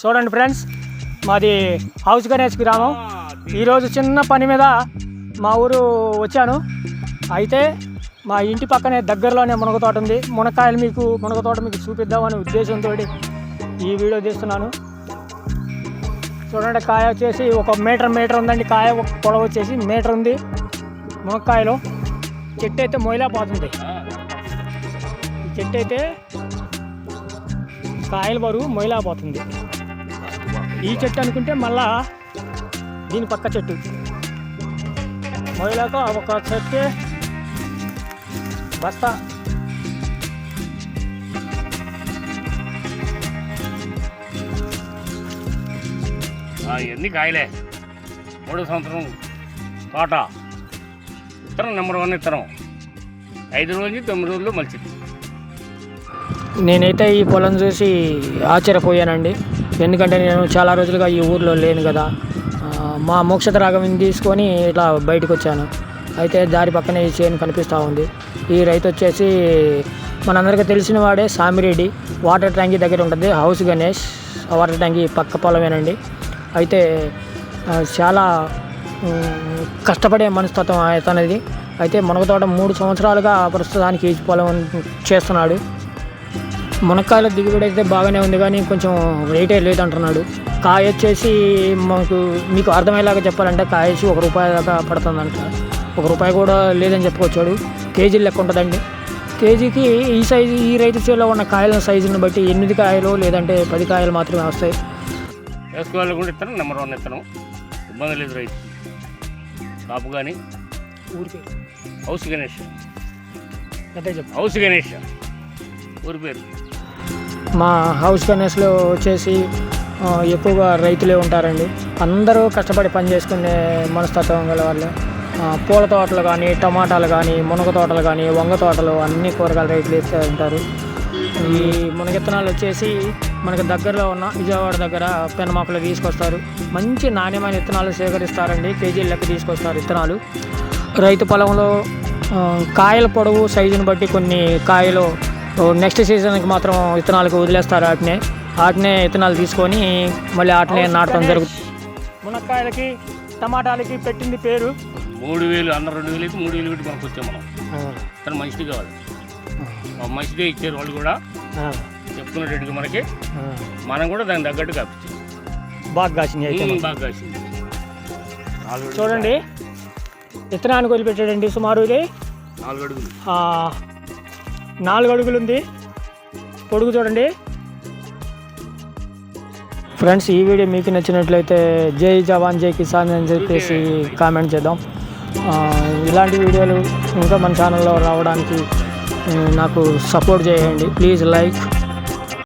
చూడండి ఫ్రెండ్స్ మాది హౌస్ గణేష్ గ్రామం. ఈరోజు చిన్న పని మీద మా ఊరు వచ్చాను. అయితే మా ఇంటి పక్కనే దగ్గరలోనే మునగ తోట ఉంది. మునక్కాయలు మీకు మునగ తోట మీకు చూపిద్దామనే ఉద్దేశంతో ఈ వీడియో తీస్తున్నాను. చూడండి కాయ వచ్చేసి ఒక మీటర్ మీటర్ ఉందండి. కాయ పొడవ పొడవు వచ్చేసి మీటర్ ఉంది మునక్కాయలో. చెట్టు అయితే మొయిలా పోతుంది. చెట్టు అయితే కాయల బరువు మొయిలా పోతుంది. ఈ చెట్టు అనుకుంటే మళ్ళా దీని పక్క చెట్టు. మొయిలాక ఒక చెట్టు బస్తా. ఇవన్నీ కాయలే? మూడో సంవత్సరం తోట. విత్తనం నెంబర్ వన్ విత్తనం ఐదు రోజులు నుంచి తొమ్మిది రోజులు మలిచింది. నేనైతే ఈ పొలం చూసి ఆశ్చర్యపోయానండి. ఎందుకంటే నేను చాలా రోజులుగా ఈ ఊర్లో లేను కదా. మా మోక్షత రాగం తీసుకొని ఇట్లా బయటకు వచ్చాను. అయితే దారి పక్కనే ఈ చేను కనిపిస్తూ ఉంది. ఈ రైతు వచ్చేసి మనందరికీ తెలిసిన వాడే సామిరెడ్డి. వాటర్ ట్యాంకీ దగ్గర ఉంటుంది. హౌస్ గణేష్. వాటర్ ట్యాంకీ పక్క పొలమేనండి. అయితే చాలా కష్టపడే మనస్తత్వం అతనిది అయితే మునగ తోట మూడు సంవత్సరాలుగా ప్రస్తుతానికి ఈ పొలం చేస్తున్నాడు. మునక్కాయల దిగుబడి అయితే బాగానే ఉంది కానీ కొంచెం రేటే లేదంటున్నాడు. కాయ వచ్చేసి మాకు మీకు అర్థమయ్యేలాగా చెప్పాలంటే కాయ వచ్చి ఒక రూపాయి దాకా పడుతుందంట. ఒక రూపాయి కూడా లేదని చెప్పుకొచ్చాడు కేజీలు లెక్క ఉంటుందండి. కేజీకి ఈ సైజు ఈ రైతు చేలో ఉన్న కాయల సైజుని బట్టి ఎనిమిది కాయలు లేదంటే పది కాయలు మాత్రమే వస్తాయి. వేసుకోవాలి కూడా ఇత్తనం నెంబర్ వన్ ఇత్తనం. ఇబ్బంది లేదు రైతు. కాపు కానీ ఊరికి. హౌస్ గణేష్. అదే చెప్పు. హౌస్ గణేష్. ఊరి పేరు. మా హౌస్ ఫైనాన్స్లో వచ్చేసి ఎక్కువగా రైతులే ఉంటారండి. అందరూ కష్టపడి పని చేసుకునే మనస్తత్వం గల వాళ్ళే. పూల తోటలు కానీ టమాటాలు కానీ మునగ తోటలు కానీ వంగ తోటలు అన్ని కూరగాయల రైతులు వేస్తూ ఉంటారు. ఈ మునగిత్తనాలు వచ్చేసి మనకి దగ్గరలో ఉన్న విజయవాడ దగ్గర పెనమాకులు తీసుకొస్తారు. మంచి నాణ్యమైన విత్తనాలు సేకరిస్తారండి. కేజీల లెక్క తీసుకొస్తారు విత్తనాలు. రైతు పొలంలో కాయల పొడవు సైజుని బట్టి కొన్ని కాయలు నెక్స్ట్ సీజన్కి మాత్రం విత్తనాలకు వదిలేస్తారు వాటినే వాటినే విత్తనాలు తీసుకొని మళ్ళీ వాటినే నాటడం జరుగుతుంది. మునక్కాయలకి టమాటాలకి పెట్టింది పేరు? మూడు వేలు అన్న రెండు వేలు అయితే మూడు వేలు పెట్టి మనకు వచ్చాం మనం తను మంచిది కావాలి. ఆ. మంచిదే ఇచ్చారు వాళ్ళు కూడా. చెప్తున్న రేటుకి మనకి. మనం కూడా దానికి తగ్గట్టు కాపించాం. బాగా కాసింది అయితే బాగా కాసింది. చూడండి. విత్తనానికి వదిలిపెట్టాడండి సుమారు ఇది. నాలుగు అడుగులు ఆ, నాలుగు అడుగులు ఉంది పొడుగు చూడండి. ఫ్రెండ్స్ ఈ వీడియో మీకు నచ్చినట్లయితే జై జవాన్ జై కిసాన్ అని చెప్పేసి కామెంట్ చేద్దాం. ఇలాంటి వీడియోలు ఇంకా మన ఛానల్లో రావడానికి నాకు సపోర్ట్ చేయండి. Please like